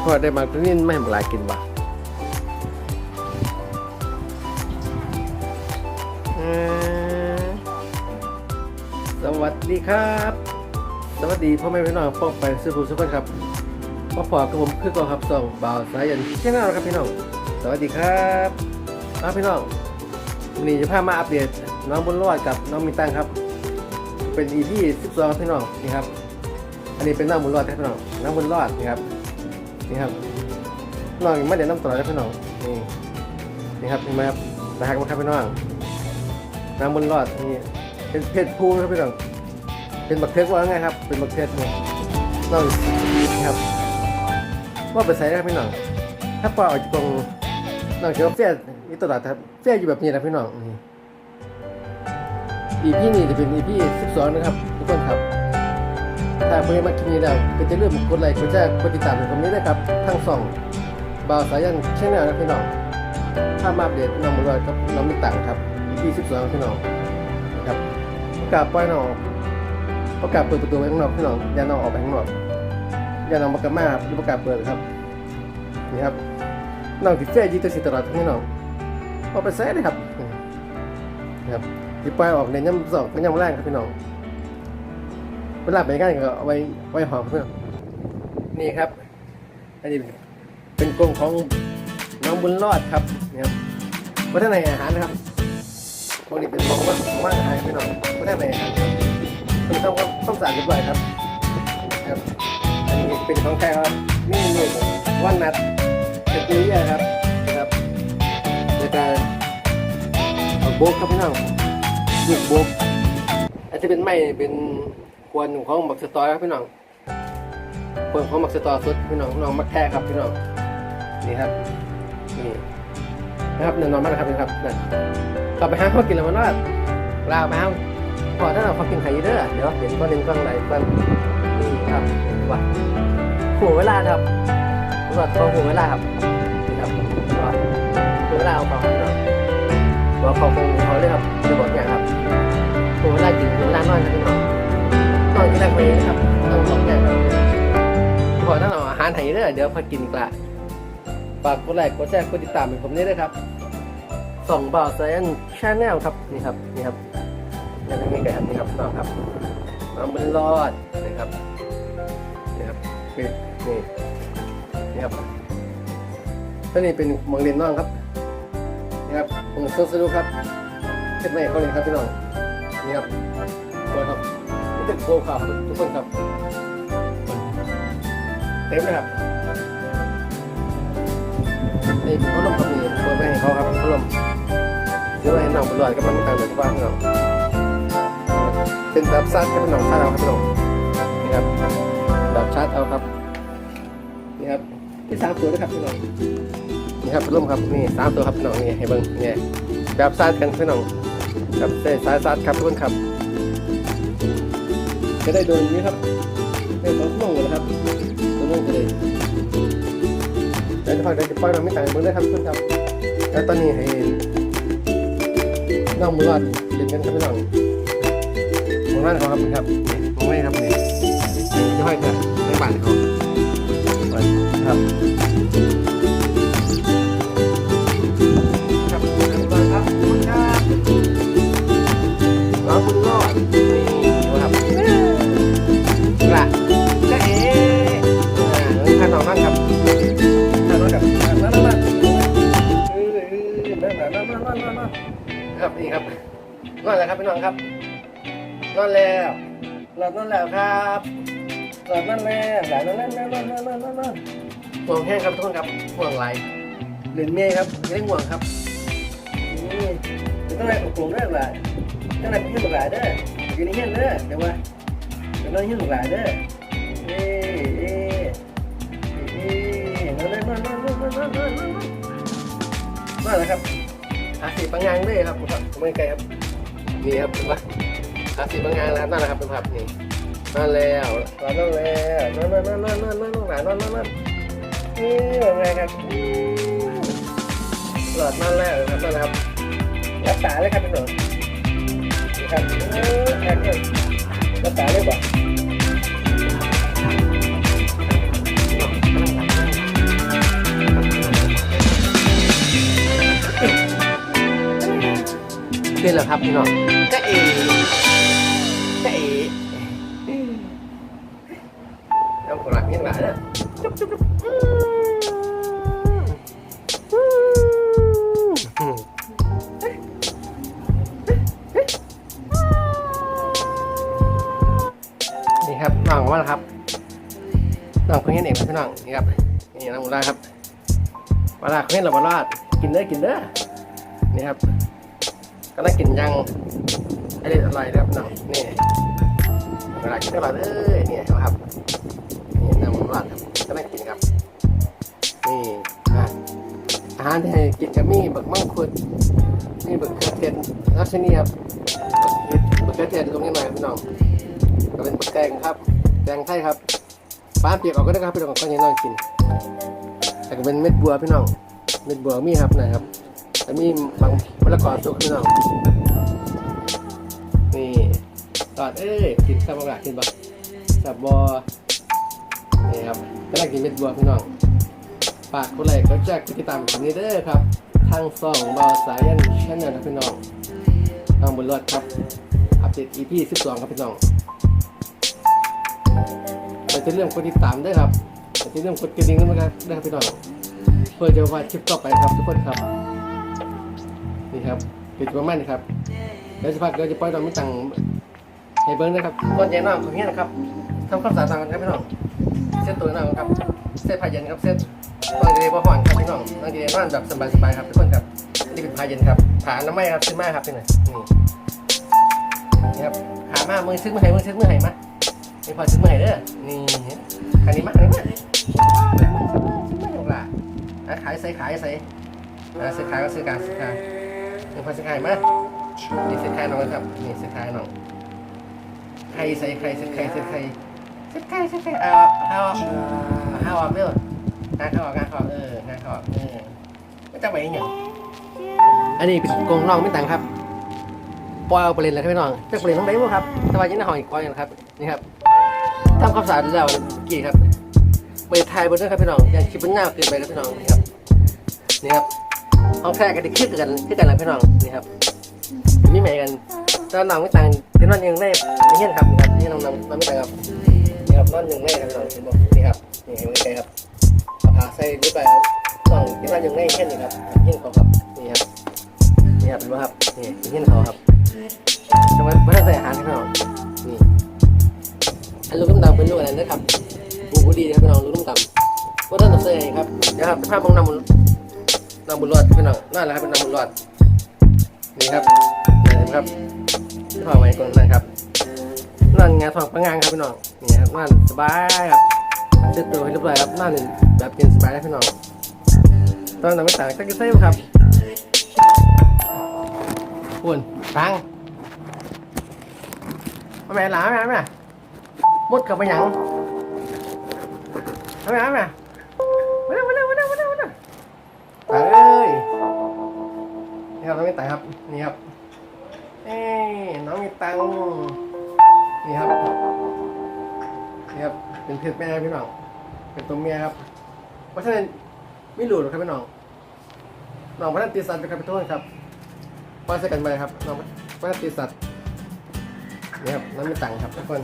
พี่พอได้มาตัวนี้ไม่ให้หลายกินบ่เอ่อสวัสดีครับ สวัสดีพ่อแม่พี่น้องป้องไปซื้อผู้สุขครับพ่อพอกับผมคือก่อครับส่องบ่าวสายยันเช่นนั้นครับพี่น้อง สวัสดีครับมาพี่น้องวันนี้จะพามาอัปเดตน้องบุญรอดกับน้องมินตังครับ เป็น EP 12พี่น้องนี่ครับ อันนี้เป็นน้องบุญรอดครับพี่น้องน้องบุญรอดนี่ครับ นี่ครับน้องยังไม่ได้น้ำต่อครับพี่น้องนี่นี่ครับเห็นไหมครับนะครับครับพี่น้องน้ำบุญรอดนี่เป็นเพศผู้นะครับพี่น้องเป็นบักเทกว่าไงครับ เป็นบักเทกนี่น้องนี่ครับว่าไปใส่ครับพี่น้องถ้าปล่อยออกจากตรงน้องเขียวเฟี้ยนี่ตลาดครับเฟี้ยอยู่แบบนี้นะพี่น้องนี่อีพี่นี้จะเป็นอีพี12นะครับทุกคนครับ ถ้าเพื่อนมาคลิปนี้แล้วก็จะเริ่มกดไลค์กดแชร์กดติดตามตรงนี้นะครับทั้งสองบาวสายันเช่นนั้นนะพี่น้องถ้ามาอัปเดตน้องบุญรอยกับน้องมิตตังครับอีพี12พี่น้องนะครับประกาศปล่อยน้องประกาศเปิดประตูไว้ข้างนอกพี่น้องอย่าน้องออกไปข้างนอกอย่าน้องมากระมาครับประกาศเปิดครับนี่ครับน้องติดเฟ้ยีตัวสิตลอดพี่น้องเอาไปแซ่เลยครับนะครับที่ปล่อยออกในย่ำสองเป็นย่ำแรกครับพี่น้อง เวลาไปกันก็เอาไว้ไว้หอมครับพี่องนี่ครับอันนี้เป็นกรงของน้องบุญรอดครับนี่ครับวัฒนในอาหารนะครับพวกนี้เป็นของว่างว่างอาหารพี่น้องวัฒนในอาหารครับเป็นต้องต้องสะอาดเรียบร้อยครับครับอันนี้เป็นของแท้ครับนี่นี่วันนัดเป็นตัวนี้ครับนะครับในการเอาโบกครับพี่น้องลูกบกอาจจะเป็นไม้เป็น ควนของหมักสตอครับพี่น้องควนของหมักสตอสดพี่น้องพี่น้องมักแท้ครับพี่น้องนี่ครับนี่นะครับเนื้อนอนมากนะครับนี่ครับนั่นกลับไปหาข้าวกินแล้วมันว่าลามาเอาพอถ้าเราข้ากินไข่เด้อเดี๋ยวเห็นก้อนหนึ่งก้อนไหนก้อนนี่ครับว่าหัวเวลาครับรอดตัวหัวเวลาครับนี่ครับว่าหัวเวลาเอาของพี่น้องว่าเขาคงเขาเลยครับจะบอกอย่างครับผมเวลากินเวลานอนนะพี่น้อง อนกินแรกไปนะครับต้องบอกอย่างครับพอถ้าเราอาหารไทยเด้อเดี๋ยวพอกินกละฝากกดไลค์กดแชร์กดติดตามให้ผมนี่ด้วยครับส่องบ่าวไซนชาแนลครับนี่ครับนี่ครับนี่ครับนี่ครับนี่ครับน้องครับน้องมันรอดนะครับนี่ครับนี่นี่นี่ครับตัวนี้เป็นมองเรียนน้องครับนี่ครับผมสสรุปครับเช็ดไม่เขาเลยครับพี่น้องนี่ครับ นี่เป็นโกขาครับทุกคนครับ เต็มเลยครับนี่พัดลมครับนี่เปิดไปให้เขาครับพัดลมเดี๋ยวให้น้องไปลอยกับมันต่างเลยบ้างพี่น้องเป็นแบบซัดกับพี่น้องซัดเอาครับพี่น้องนี่ครับแบบชาร์จเอาครับนี่ครับที่สามตัวด้วยครับพี่น้องนี่ครับพัดลมครับนี่สามตัวครับพี่น้องนี่ให้เบิ้งนี่แบบซาดกันพี่น้องแบบใส่สายซาดครับทุกคนครับ จะได้โดนนี้ครับได้สองชั่วโมงเลยนะครับชั่วโมงก็เลยแล้วจะพักได้จะปล่อยเราไม่ต่างเบิ้งได้ครับทุกคนครับแล้วตอนนี้ให้น้องมือรอดเล่นกันครับพี่น้องมองหน้าเขาครับครับมองไม่ครับนี่จะให้กันในบ้านเขาครับครับ ครับนอนแล้วครับพี่น้องครับนอนแล้วหลับนอนแล้วครับหลับนอนแล้วหลับนอนแล้วนอนนอนนอนนอนนอนห่วงแห้งครับทุกคนครับห่วงไหลเล่นเมย์ครับเล่นห่วงครับนี่ต้องไหนอบรมเด้อหลายต้องไหนพี่หลายเด้ออยู่ในเฮียนเด้อเดี๋ยวว่าเดี๋ยวน้องเฮียนหลายเด้อเอ๊เอ๊เอ๊นั่นนั่นนั่นนั่นนั่นนั่นนั่นนั่นนั่นแหละครับ อาสีปังงานเลยครับครับไม่ไกลครับนี่ครับเห็นปะอาสีปังงานแล้วนั่นแหละครับเป็นภาพนี่นั่นแล้วนั่นแล้วนั่นนั่นนั่นนั่นนั่นนั่นนั่นนั่นนั่นนั่นนี่เป็นไงครับหลอดนั่นแล้วครับนั่นนะครับรักษาเลยครับพี่หนุ่มนี่ครับเออแอนเนี่ยรักษาเลยบ่ เป็นเหรอครับพี่น้องจะเอ๋จะเอ๋ต้องกลับยังไงเนี่ยจุ๊บจุ๊บจุ๊บนี่ครับน้องของมันครับน้องเพิ่งเห็นเองครับพี่น้องนี่ครับนี่น้องบุญรอดครับเวลาเขาเห็นเราบุญรอดกินเด้อกินเด้อนี่ครับ ก็ได้กินยังไอเด็ดอร่อยนะครับน้องนี่เวลากินก็อร่อยเลยนี่ครับนี่น้ำราดครับก็ได้กินครับนี่อะอาหารที่กินกับมีบักมังคุดนี่บักเขือเทศราชนีครับบักเขือเทศตรงนี้หน่อยพี่น้องก็เป็นบักแตงครับแตงไทยครับป้าเปียกออกก็ได้ครับพี่น้องก็ยังน้องกินแต่ก็เป็นเม็ดบัวพี่น้องเม็ดบัวมีครับนะครับ แล้วมีบางมะละกอสุกพี่น้องนี่ตอดเอ้ยกินข้าวมะกะกินบักสับบอนี่ครับกำลังกินเม็ดบัวพี่น้องฝากกดไลค์กดแชร์กติดตามผมนี้เด้อครับ ทางซองบอสายันชแนลนะพี่น้องน้องบุญรอดครับ อัปเดต EP 12 ครับพี่น้องเราจะเรื่องกดติดตามได้ครับเราจะเรื่องกดกระดิ่งด้วยนะครับได้ครับพี่น้องเพื่อจะว่าคลิปต่อไปครับทุกคนครับ นี่ครับปิดประมาณนี้ครับเดี๋ยวสักพักเดี๋ยวจะปล่อยเราไม่ตังค์ให้เบิ้งนะครับก่อนใหญ่น้องของเนี้ยนะครับทำความสะอาดต่างกันครับพี่น้องเส้นตัวน้องครับเส้นผ้าเย็นครับเส้นนอนดีๆพอผ่อนครับพี่น้องนอนดีๆนอนแบบสบายๆครับทุกคนครับนี่เป็นผ้าเย็นครับผ้าน้ำไหม้ครับซื้อมาครับพี่หน่อยนี่นี่ครับขามามือซื้อมือไห้มือซื้อมือไห้มานี่พอซื้อมือไห้เด้อนี่คันนี้มาคันนี้มาไม่หยกล่ะอะขายใส่ขายใส่อะซื้อขายก็ซื้อการซื้อขา ยนี่พอซื้อขายมานี่ซื้อขายน้องครับนี่ซื้อขายน้องใครใส่ใครซื้อใครซื้อใครสิบใกล้สิบใกล้เอาเอาเอาออกเร็วงานเขาออกงานเขาออกเอองานเขาออกเออไม่ต้องไปอย่างอันนี้เป็นกงน้องไม่ต่างครับปล่อยเอาไปเล่นเลยครับพี่น้องจะไปเล่นทั้งไหนบ้างครับสบายยิ่งในห้องอีกปล่อยกันครับนี่ครับทำความสะอาดแล้วกี่ครับไปถ่ายบนด้วยครับพี่น้องอย่างคลิปมันง่ายเกินไปครับพี่น้องนี่ครับนี่ครับ ห้องแค่กันที่ขึ้นกันขึ้นกันแล้วพี่น้องนี่ครับมีใหม่กันตอนน้องไม่ต่างที่นั่นยังได้ไม่เห็นครับนี่ครับนี่น้องน้องน้องไม่ต่างครับนี่ครับนอนยังไงครับน้องเห็นบอกนี่ครับนี่เห็นไหมครับเอาผ้าใส่หรือเปล่าน้องที่นอนยังไงแค่นี้ครับเห็นเขาครับนี่ครับนี่ครับเห็นไหมครับนี่เห็นเขาครับทำไมไม่ได้ใส่อาหารพี่น้องนี่อันลูกน้ำดำเป็นลูกอะไรนะครับปูกูดีครับพี่น้องลูกน้ำดำว่าท่านต้องใส่ครับเดี๋ยวครับภาพของน้ำ น้ำบุญรอดพี่น้องนั่นแหละครับเป็นน้ำบุญรอดนี่ครับนี่ครับที่พ่อไว้ก่อนนะครับนั่นงานทองประงานครับพี่น้องนี่ครับนั่นสบายครับเซ็ตตัวให้เรียบร้อยครับนั่นแบบกินสบายนะพี่น้องตอนนั้นไม่ต่างกันก็เซ่ครับคุณตังมาแม่หลาแม่แม่มดกับไปหยังมาแม่แม่ ครับน้องไม่ต่างครับนี่ครับเอ้น้องมีตังนี่ครับนี่ครับเป็นเพศแม่พี่น้องเป็นตัวเมียครับ เพราะฉะนั้นไม่หลุดหรอกครับพี่น้องน้องพระนันตีสัตว์เป็นครับพี่ทุกคนครับมาใส่กันไปครับน้องพระนันตีสัตว์นี่ครับน้องมีตังครับทุกคน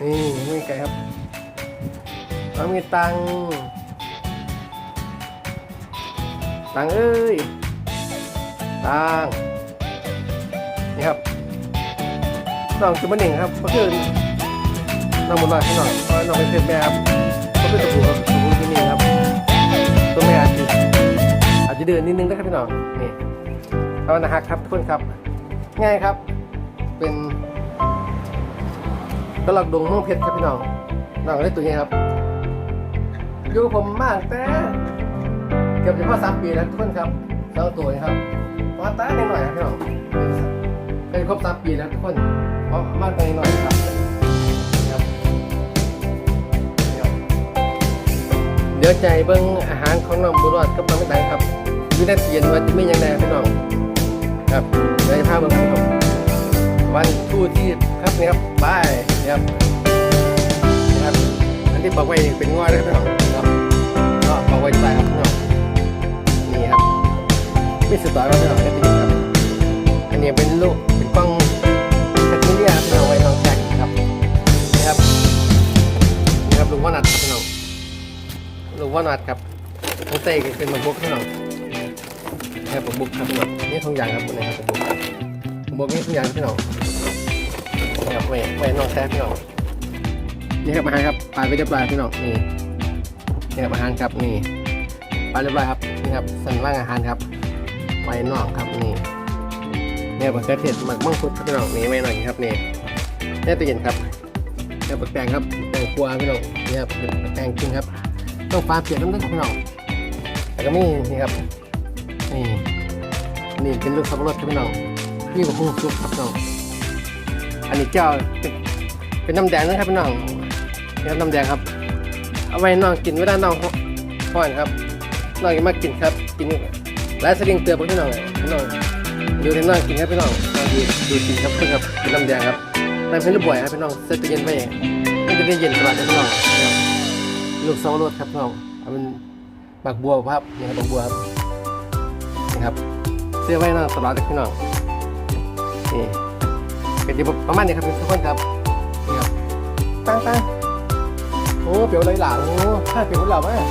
นี่ไม่ไกลครับน้องมีตังตังเอ้ย ตังนี่ครับน้องจุ๊บมันหนึ่งครับก็คือน้องบุญรอดให้น้องเพราะน้องเป็นเพศแม่ครับก็คือตัวผู้ครับตัวผู้ที่นี่ครับตัวแม่อาจจะอาจจะเดินนิดนึงนะครับพี่น้องนี่เอานะฮะครับทุกคนครับ ง่ายครับ เป็นตลาดดงม่วงเพชรครับพี่น้องน้องได้ตัวนี้ครับอยู่กับผมมากแต่เกือบจะพอสามปีแล้วทุกคนครับสองตัวนะครับ มาตาหน่อยๆครับพี่น้องเป็นครบสามปีแล้วทุกคนเพราะมากไปหน่อยครับเดี๋ยวใจเบิ้งอาหารของน้องบุรอดกับน้องไม่ต่างครับอยู่ในเตียนว่าจะไม่ยังไงพี่น้องครับเดี๋ยวจะพาเบิ้งครับวันทูที่ครับนี่ครับบายครับนี่ครับอันที่บอกไว้เป็นง้อยนะครับพี่น้องเนาะเนาะบอกไว้ไปครับ มีสตอรี่ครับพี่น้องได้ดีครับ อันนี้เป็นลูกเป็นกล้องแท็กซี่ครับพี่น้องไว้น้องแท็กครับนี่ครับนี่ครับลุงว่านัดพี่น้องลุงว่านัดครับต้งเตะเป็นบักบุกพี่น้องนี่ครับบักบุกครับพี่น้องนี่ทองยางครับนี่ครับบักบุกบักบุกนี่ทองยางพี่น้องนี่ครับไว้ไว้น้องแท็กพี่น้องนี่ครับอาหารครับปลาไปเรียบร้อยพี่น้องนี่นี่ครับอาหารครับนี่ปลาเรียบร้อยครับนี่ครับสั่งว่างอาหารครับ ไว้นอกครับนี่เนี่ยมะเขือเทศหมักมังคุดครับพี่น้องนี่ไว้หน่อยครับนี่เนี่ตู้เย็นครับเนี่ยปักแตงครับแตงครัวพี่น้องเนี่ยเป็นปักแตงจริงครับ ต้องฟ้าเปียกน้ำด้วยครับพี่น้องแล้วก็มีนี่ครับนี่นี่เป็นลูกสับปะรดครับพี่น้องนี่กับพุงซุปครับพี่น้องอันนี้เจ้าเป็นน้ำแดงนะครับพี่น้องนี่ครับน้ำแดงครับ เอาไว้น้องกินเวลาน้องพ่อนครับน้องอย่ามากินครับกิน หลายสลิงเตือนพวกพี่น้องเลยพี่น้องดูที่น้องกินครับพี่น้องน้องดูดูกินครับเพื่อนครับเป็นน้ำแดงครับน้ำเป็นลูกบ่อยครับพี่น้องเซตตู้เย็นไว้มันจะได้เย็นตลอดนะพี่น้องลูกซอสรสครับพี่น้องเอาเป็นบักบัวครับนี่ครับบักบัวครับนี่ครับเสื้อไว้น้องตลอดเลยพี่น้องนี่เป็นที่ประมาณนี้ครับทุกคนครับนี่ครับตั้งตั้งโอ้เปียวเลยหล่ะโอ้ข้าเปียวหล่ามาก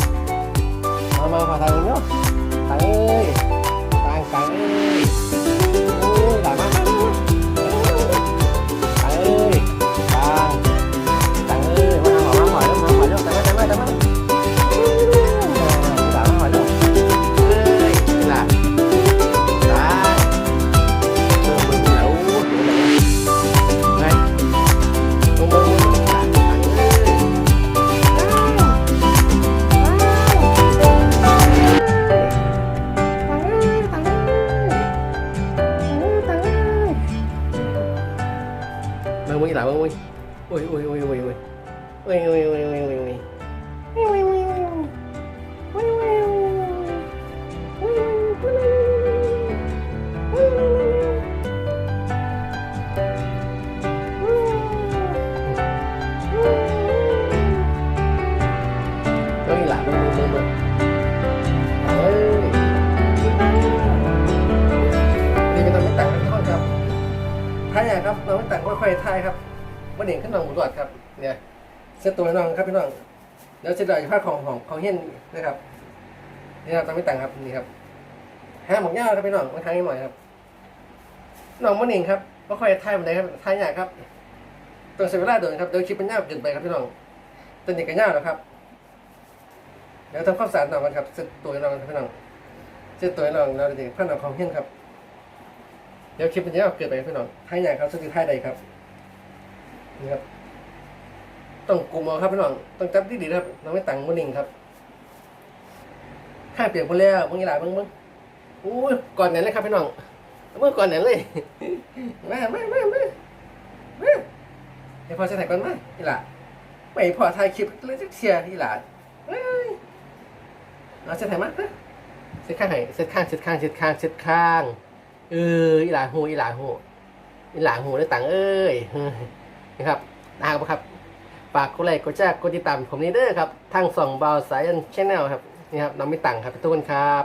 มามาพาทางนี้เนาะ ตังเอ้ยตังตังเอ้ย ครับเราไม่แต่งว่าไฟไทยครับวันเด่นขึ้นมาหมูดอดครับเนี่ย เซตตัวน้องครับพี่น้องเดี๋ยวเสร็จแล้วผ้าของของของเฮียนนะครับนี่ครับเราไม่ต่างครับนี่ครับห้าหมกย่าครับพี่น้องมาทางนี้หน่อยครับน้องมันเองครับก็ค่อยท้ายมันเลยครับท้ายย่างครับต้องใช้เวลาเดินครับเดี๋ยวคลิปมันยาวเกินไปครับพี่น้องตัวนี้ก็ยาวแล้วครับเดี๋ยวทำความสะอาดน้องกันครับเซตตัวน้องครับพี่น้องเซตตัวน้องเราจะผ้าหนองของเฮียนครับเดี๋ยวคลิปมันจะเอาเกิดไปครับพี่น้องท้ายย่างครับสุดที่ท้ายใดครับนี่ครับ ต้องกลุ่มเอาครับพี่น้องต้องจับดีๆนะครับน้องไม่ตังมันนิ่งครับข้าเปียกหมดแล้วมึงอีหลามึงมึงอู้ยก่อนไหนเลยครับพี่น้องเมื่อก่อนไหนเลยมามามามามาให้พอจะถ่ายก่อนไหมอีหลาไม่พอถ่ายคลิปเลยจะเชียร์อีหลาเฮ้ยเราจะถ่ายมั้ยเซตข้างไหนเซตข้างเซตข้างเซตข้างเซตข้างเอออีหลาหูอีหลาหูอีหลาหูได้ตังค์เอ้ยนะครับนะครับ ฝากกดไลค์กดแชร์กดติดตามผมนี่เด้อครับทางส่องเบาสายันชแนลครับนี่ครับน้องไม่ตังค์ครับทุกคนครับ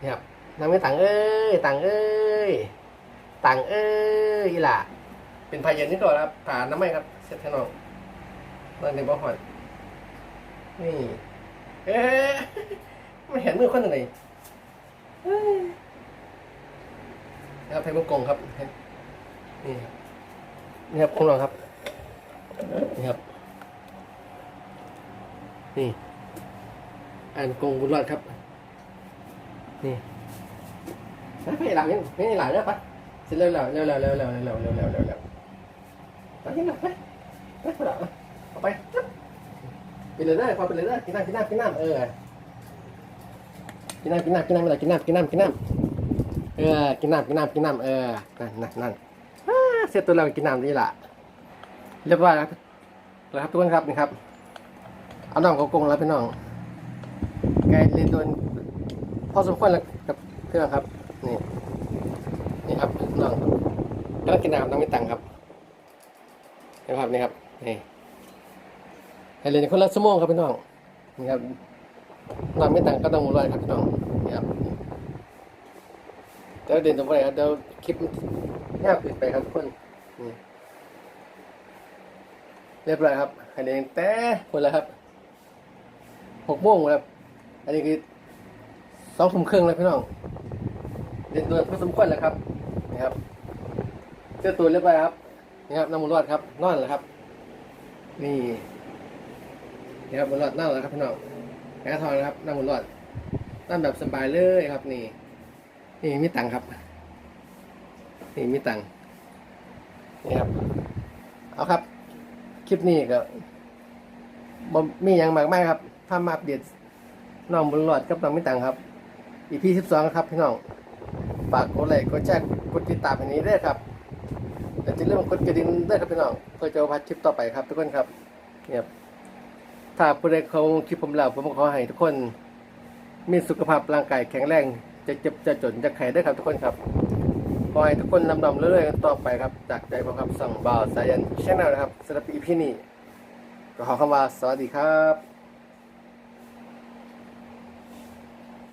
นี่ครับน้องไม่ตังค์เอ้ยตังค์เอ้ยตังค์เอ้ยอีหลาเป็นพายเย็นนี่ก่อนครับผ่านน้ำไหมครับเสร็จแค่นองนั่นในบ่อหอนนี่เอ๊ะไม่เห็นมือคนไหนเอ้ยนะครับเพลงมังกงครับนี่ครับนี่ครับของเราครับนี่ครับ นี่ อ่านกงบุญรอดครับ นี่ไม่หลังนี่ไม่หลังแล้วปะเสร็จเร็วเร็วเร็วเร็วเร็วเร็วเร็วเร็วเร็วเร็วเร็วไปกินหนักไปไปไปเอาไปไปเลยได้พอไปเลยได้กินน้ำกินน้ำกินน้ำเออกินน้ำกินน้ำกินน้ำอะไรกินน้ำกินน้ำกินน้ำเออกินน้ำกินน้ำกินน้ำเออนั่นนั่นนั่นเสร็จตัวเรากินน้ำนี่แหละเรียบร้อยแล้วครับทุกคนครับนี่ครับ เอาน้องเขากงแล้วพี่น้องไกลเล่นโดนพอสมควรแล้วกับเพื่อนครับ นี่นี่ครับน้องรักำลังกินน้ำน้องไม่ตังครับนี่ครับนี่ครับนี่ให้เล่นคนละชั่วโมงครับพี่น้องนี่ครับน้องไม่ตังก็ต้องมูลอยครับพี่น้องนี่ครับเดี๋ยวเดินตรงไปครับเดี๋ยวคลิปยากเกินไปครับคนนี่เรียบร้อยครับคะแนนแต่คนละครับ หกโมงครับ อันนี้คือสองทุ่มครึ่งแล้วพี่น้องเดินตัวพอสมควรแล้วครับนี่ครับเสื้อตัวเรียบร้อยครับนี่ครับน้ำมันรอดครับนอนแล้วครับ นี่นี่ครับมันรอดนั่งแล้วครับพี่น้องแพ้ทองนะครับนั่งมันรอดนั่งแบบสบายเลยครับ นี่ นี่มีตังครับ นี่มีตังนี่ครับ เอาครับ คลิปนี้ก็บ่มีอย่างมากมายครับ ถ้ามาอัปเดตน้องบุญรอดกับน้องมีตังค์ครับ EP สิบสองครับพี่น้องฝากกดไลค์กดแชร์กดติดตามอันนี้ด้วยครับและจะเรื่องกดกระดิ่งด้วยครับพี่น้องเพื่อจะพัดคลิปต่อไปครับทุกคนครับเนี่ยถ้าผู้ใดเขาคลิปผมแล้วผมขอให้ทุกคน มีสุขภาพร่างกายแข็งแรงจะเจ็บจะจนจะไข้ได้ครับทุกคนครับขอให้ทุกคนนำนำเรื่อยๆกันต่อไปครับ จากใจผมครับสั่งบ่าวสายันชแนลนะครับสำหรับอีพีนี้ก็ขอคำว่าสวัสดีครับ